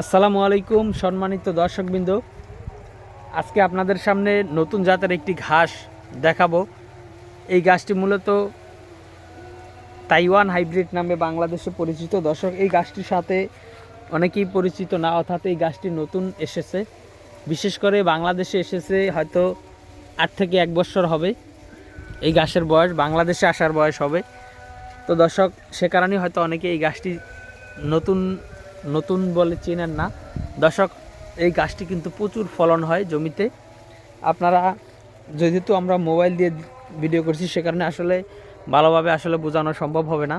আসসালামু আলাইকুম সম্মানিত দর্শকবৃন্দ। আজকে আপনাদের সামনে নতুন জাতের একটি ঘাস দেখাবো। এই গাছটি মূলত তাইওয়ান হাইব্রিড নামে বাংলাদেশে পরিচিত। দর্শক, এই গাছটির সাথে অনেকেই পরিচিত না, অর্থাৎ এই গাছটি নতুন এসেছে। বিশেষ করে বাংলাদেশে এসেছে হয়তো আট থেকে এক বছর হবে। এই গাছের বয়স, বাংলাদেশে আসার বয়স হবে। তো দর্শক, সে কারণেই হয়তো অনেকে এই গাছটি নতুন নতুন বলে চেনেন না। দর্শক, এই গাছটি কিন্তু প্রচুর ফলন হয় জমিতে। আপনারা, যেহেতু আমরা মোবাইল দিয়ে ভিডিও করছি, সে কারণে আসলে ভালোভাবে আসলে বোঝানো সম্ভব হবে না।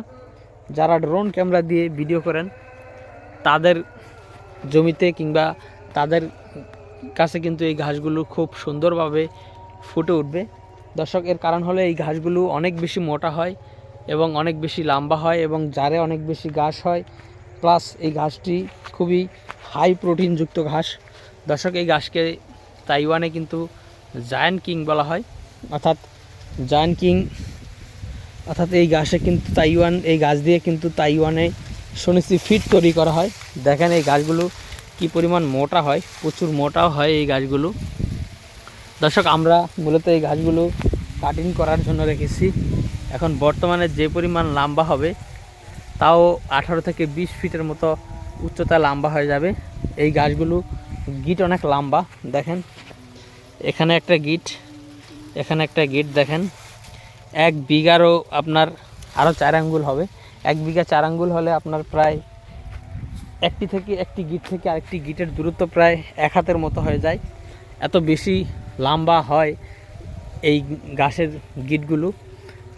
যারা ড্রোন ক্যামেরা দিয়ে ভিডিও করেন, তাদের জমিতে কিংবা তাদের কাছে কিন্তু এই ঘাসগুলো খুব সুন্দরভাবে ফুটে উঠবে। দর্শক, এর কারণ হলো এই ঘাসগুলো অনেক বেশি মোটা হয় এবং অনেক বেশি লম্বা হয় এবং জারে অনেক বেশি ঘাস হয়। প্লাস এই ঘাসটি খুবই হাই প্রোটিনযুক্ত ঘাস। দর্শক, এই ঘাসকে তাইওয়ানে কিন্তু জায়ান্ট কিং বলা হয়। অর্থাৎ জায়ান্ট কিং, অর্থাৎ এই ঘাসে কিন্তু তাইওয়ান, এই গাছ দিয়ে কিন্তু তাইওয়ানে শুনেছি ফিট তৈরি করা হয়। দেখেন এই গাছগুলো কি পরিমাণ মোটা হয়, প্রচুর মোটাও হয় এই গাছগুলো দর্শক, আমরা মূলত এই গাছগুলো কাটিং করার জন্য রেখেছি। এখন বর্তমানে যে পরিমাণ লম্বা হবে তাও আঠারো থেকে বিশ ফিটের মতো উচ্চতা লম্বা হয়ে যাবে। এই গাছগুলো গিট অনেক লম্বা, দেখেন। এখানে একটা গিট, এখানে একটা গিট, দেখেন। এক বিঘারও আপনার আরও চার আঙ্গুল হবে। এক বিঘা চার আঙ্গুল হলে আপনার প্রায় একটি থেকে একটি গিট থেকে আরেকটি গিটের দূরত্ব প্রায় এক হাতের মতো হয়ে যায়। এত বেশি লম্বা হয় এই গাছের গিটগুলো।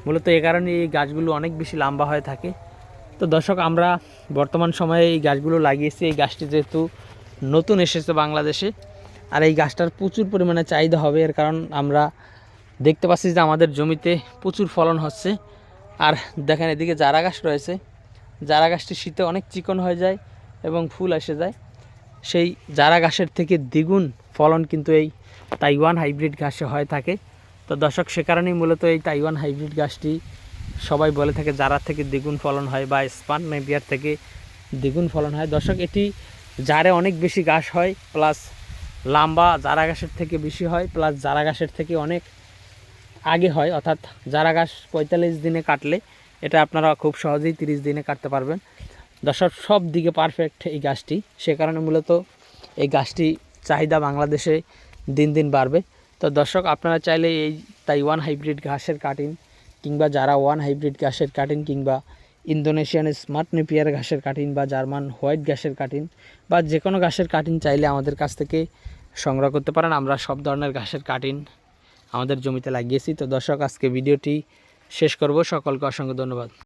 মূলত এ কারণে এই গাছগুলো অনেক বেশি লম্বা হয়ে থাকে। তো দর্শক, আমরা বর্তমান সময়ে এই গাছগুলো লাগিয়েছি। এই গাছটি যেহেতু নতুন এসেছে বাংলাদেশে, আর এই গাছটার প্রচুর পরিমাণে চাহিদা হবে। এর কারণ আমরা দেখতে পাচ্ছি যে আমাদের জমিতে প্রচুর ফলন হচ্ছে। আর দেখেন এদিকে জারা গাছ রয়েছে। জারা গাছটি শীতে অনেক চিকন হয়ে যায় এবং ফুল এসে যায়। সেই জারা গাছের থেকে দ্বিগুণ ফলন কিন্তু এই তাইওয়ান হাইব্রিড ঘাসে হয়ে থাকে। তো দর্শক, সে কারণেই মূলত এই তাইওয়ান হাইব্রিড গাছটি সবাই বলে থাকে জারার থেকে দ্বিগুণ ফলন হয় বা স্পান নেপিয়ার থেকে দ্বিগুণ ফলন হয়। দর্শক, এটি জারে অনেক বেশি গাছ হয়, প্লাস লাম্বা জারা গাছের থেকে বেশি হয়, প্লাস জারা গাছের থেকে অনেক আগে হয়। অর্থাৎ জারা গাছ পঁয়তাল্লিশ দিনে কাটলে এটা আপনারা খুব সহজেই তিরিশ দিনে কাটতে পারবেন। দর্শক, সব দিকে পারফেক্ট এই গাছটি সে কারণে মূলত এই গাছটি চাহিদা বাংলাদেশে দিন দিন বাড়বে। তো দর্শক, আপনারা চাইলে এই তাইওয়ান হাইব্রিড ঘাসের কাটিং কিংবা যারা ওয়ান হাইব্রিড ঘাসের কাটিন কিংবা ইন্দোনেশিয়ান স্মার্ট নেপিয়ার ঘাসের কাটিন বা জার্মান হোয়াইট গ্যাসের কাটিন বা যে কোনো ঘাসের কাটিন চাইলে আমাদের কাছ থেকে সংগ্রহ করতে পারেন। আমরা সব ধরনের ঘাসের কাটিন আমাদের জমিতে লাগিয়েছি। তো দর্শক, আজকে ভিডিওটি শেষ করব। সকলকে অসংখ্য ধন্যবাদ।